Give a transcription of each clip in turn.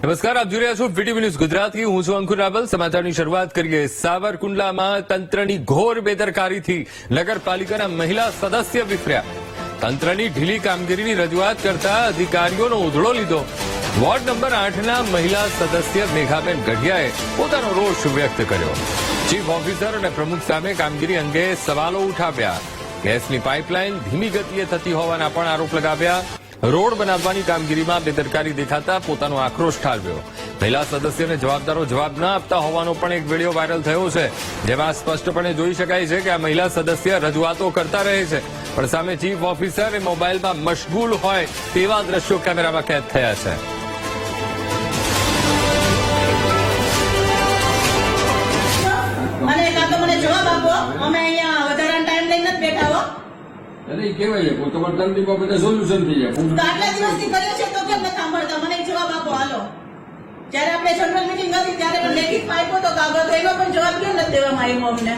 નમસ્કાર, આપ જોઈ રહ્યા છો વીટીવી ન્યૂઝ ગુજરાતી હું છું અંકુર રાવલ. સમાચારની શરૂઆત કરીએ. સાવરકુંડલામાં તંત્રની ઘોર બેદરકારીથી નગરપાલિકાના મહિલા સદસ્ય વિફર્યા. તંત્રની ઢીલી કામગીરીની રજૂઆત કરતા અધિકારીઓનો ઉધળો લીધો. વોર્ડ નંબર આઠના મહિલા સદસ્ય મેઘાબેન ગઢિયાએ પોતાનો રોષ વ્યક્ત કર્યો. ચીફ ઓફિસર અને પ્રમુખ સામે કામગીરી અંગે સવાલો ઉઠાવ્યા. ગેસની પાઇપલાઇન ધીમી ગતિએ થતી હોવાના પણ આરોપ લગાવ્યા. રોડ બનાવવાની કામગીરીમાં બેદરકારી દેખાતા પોતાનો આક્રોશ ઠાલવ્યો. મહિલા સદસ્યને જવાબદારો જવાબ ન આપતા હોવાનો પણ એક વીડિયો વાયરલ થયો છે, જેમાં સ્પષ્ટપણે જોઈ શકાય છે કે આ મહિલા સદસ્ય રજૂઆતો કરતા રહે છે. પણ સામે ચીફ ઓફિસર એ મોબાઈલમાં મશગુલ હોય તેવા દ્રશ્યો કેમેરામાં કેદ થયા છે. અમે અહીંયા અરે એ કહેવાય છે તમારે તકલીફો બધા સોલ્યુશન થઈ જાય. આટલા દિવસથી કર્યો છે તો કેમ નથી સાંભળતા? મને એક જવાબ આપો હાલો. જ્યારે આપણે જનરલ મીટિંગ હતી ત્યારે પણ લેખિત આપ્યો તો કાગળ તો એનો પણ જવાબ કેમ નથી દેવામાં આવ્યો અમને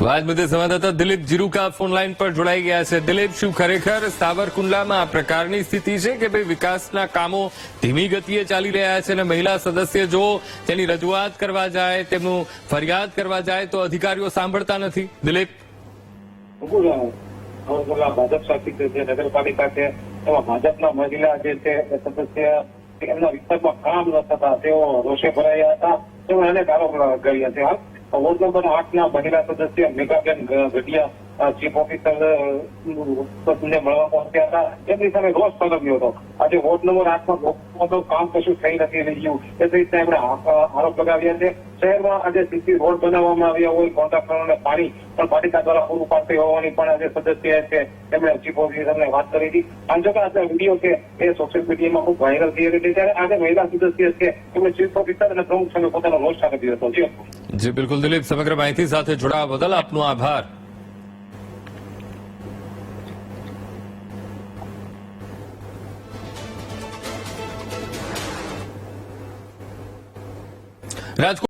વાત બધે સંવાદદાતા દિલીપ જીરુકા ફોન લાઈન પર જોડાઈ ગયા છે. દિલીપ શું ખરેખર સાવરકુંડલામાં આ પ્રકારની સ્થિતિ છે કે ભાઈ વિકાસના કામો ધીમી ગતિએ ચાલી રહ્યા છે અને મહિલા સદસ્ય જો તેની રજૂઆત કરવા જાય તેમનું ફરિયાદ કરવા જાય તો અધિકારીઓ સાંભળતા નથી? દિલીપ? બોલા ભાજપ શાસિત જે નગરપાલિકા છે એમાં ભાજપના મહિલા જે છે સદસ્ય, એમના વિસ્તારમાં કામ ન થતા, તેઓ રોષે ભરાયા હતા. તેમણે અનેક આરોપ કર્યા છે વોર્ડ નંબર આઠના મહિલા સદસ્ય મેઘાબેન ગઢિયા ચીફ ઓફિસર ને મળવા પહોંચ્યા હતા. એમની સામે રોષ ફેલાવ્યો હતો. આજે વોર્ડ નંબર આઠમાં તો કામ કશું થઈ નથી રહ્યું. એ રીતના એમણે આરોપ લગાવ્યા છે. શહેરમાં આજે સીસી રોડ બનાવવામાં આવ્યા હોય કોન્ટ્રાક્ટરોને પાણી પણ પાલિકા દ્વારા પૂરું પાડતી હોવાની પણ આજે સદસ્ય છે. તેમણે ચીફ ઓફિસરને વાત કરી હતી. આમ છતાં આજે વીડિયો છે એ સોશિયલ મીડિયામાં ખૂબ વાયરલ થઈ રહી છે. ત્યારે આજે મહિલા સદસ્ય છે. તેમણે ચીફ ઓફિસર અને પ્રમુખ સામે પોતાનો રોષ ઠાલવ્યો હતો. જી, બિલકુલ દિલીપ, સમગ્ર માહિતી સાથે જોડાવા બદલ આપનો આભાર. રાજકોટ